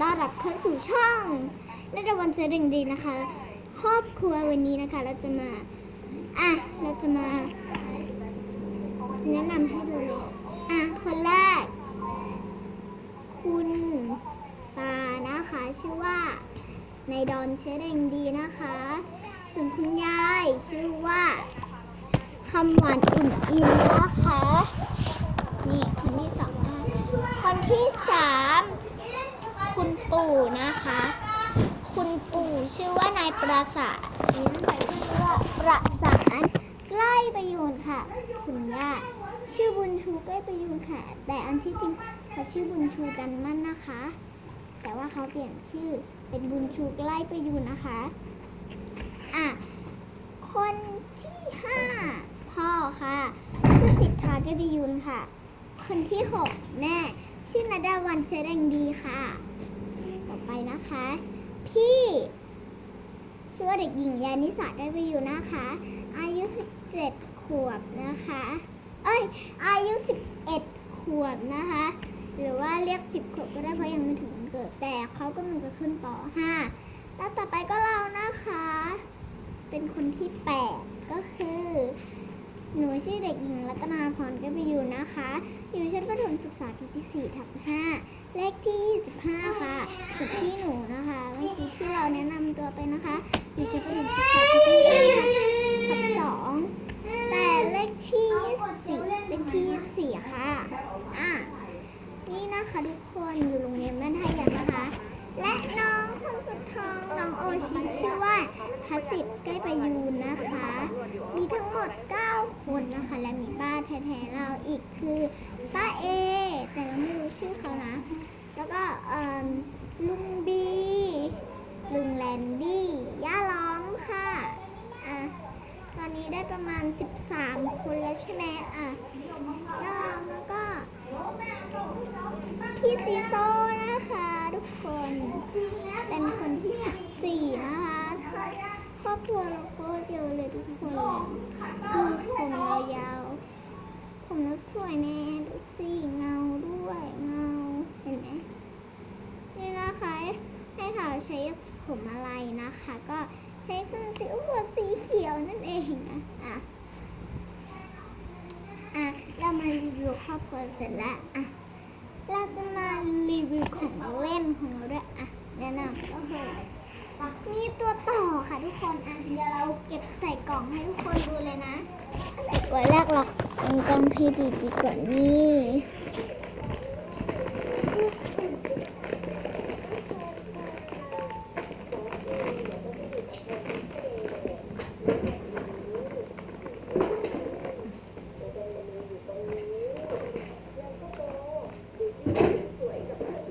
ต้อนรับเข้าสู่ช่องนัดวันเจริญดีนะคะ ครอบครัววันนี้นะคะ เราจะมา อะ เราจะมา แนะนำให้ดูเลยอะ คนแรก คุณตานะคะ ชื่อว่าในดอนเชเรงดีนะคะ ส่วนคุณยายชื่อว่าคำหวานอุ่นอินนะคะ นี่คนที่สองนะคะคนที่สาม ปู่นะคะ คุณปู่ชื่อว่านายประสาทนี่นั่นไปชื่อว่าประสานใกล้ประยูนค่ะ คุณย่าชื่อบุญชูใกล้ประยูนค่ะ แต่อันที่จริงเขาชื่อบุญชูกันมั่นนะคะ แต่ว่าเขาเปลี่ยนชื่อเป็นบุญชูใกล้ประยูนนะคะอะคนที่ห้าพ่อค่ะ ชื่อสิทธาแก้วประยูนค่ะ คนที่หกแม่ ชื่อนาดาวันเชเรงดีค่ะ ไปนะคะ พี่ชื่อว่าเด็กหญิงยานิสาได้ไปอยู่นะคะ อายุ 17 ขวบนะคะ เอ้ย อายุ 11 ขวบนะคะ หรือว่าเรียก 10 ขวบก็ได้เพราะยังไม่ถึงเกิด แต่เขากำลังจะขึ้นป .5 แล้วต่อไปก็เรานะคะ เป็นคนที่ 8 ก็คือ หนูชื่อเด็กหญิงรัตนาพรก็ไปอยู่นะคะ อยู่ชั้นประถมศึกษาปีที่4ทับ5เลขที่ 25 ค่ะ ส่วนพี่หนูนะคะเมื่อกี้ที่เราแนะนำตัวไปนะคะอยู่ชั้นประถมศึกษาปีที่5ทับทับ2แต่เลขที่24เลขที่24ค่ะอะนี่นะคะทุกคนอยู่โรงเรียนบ้านท่ายันนะคะ และน้องคนสุดท้องน้องโอชิชื่อว่าพัสิทธิ์ใกล้ประยูนนะคะ มีทั้งหมด 9 คนนะคะ และมีป้าแท้ๆเราอีกคือป้าเอ แต่เราไม่รู้ชื่อเขานะ แล้วก็เอ่อลุงบีลุงแลนดี้ย่าล้อมค่ะอะ ตอนนี้ได้ประมาณ 13 คนแล้วใช่ไหมอะย่าล้อมแล้วก็ พี่ซีโซ่นะคะทุกคน เป็นคนที่ 14 นะคะครอบครัวเราโคตรเยอะเลยทุกคนเลยคือผมเรายาว ผมเราสวยแม่ดูสิเงาด้วยเงา เห็นไหมนี่นะคะ ให้เราใช้ผมอะไรนะคะ ก็ใช้ส้นสีหัวสีเขียวนั่นเองนะอะอะเรามารีวิวครอบครัวเสร็จแล้วอะเราจะมารีวิวของเล่นของเราด้วยอะแนะนำก็คือมีตัวต่อค่ะทุกคนอะเดี๋ยวเราเก็บใส่กล่องให้ทุกคนดูเลยนะไว้แรกเราตั้งกล้องให้ดีดีกว่านี่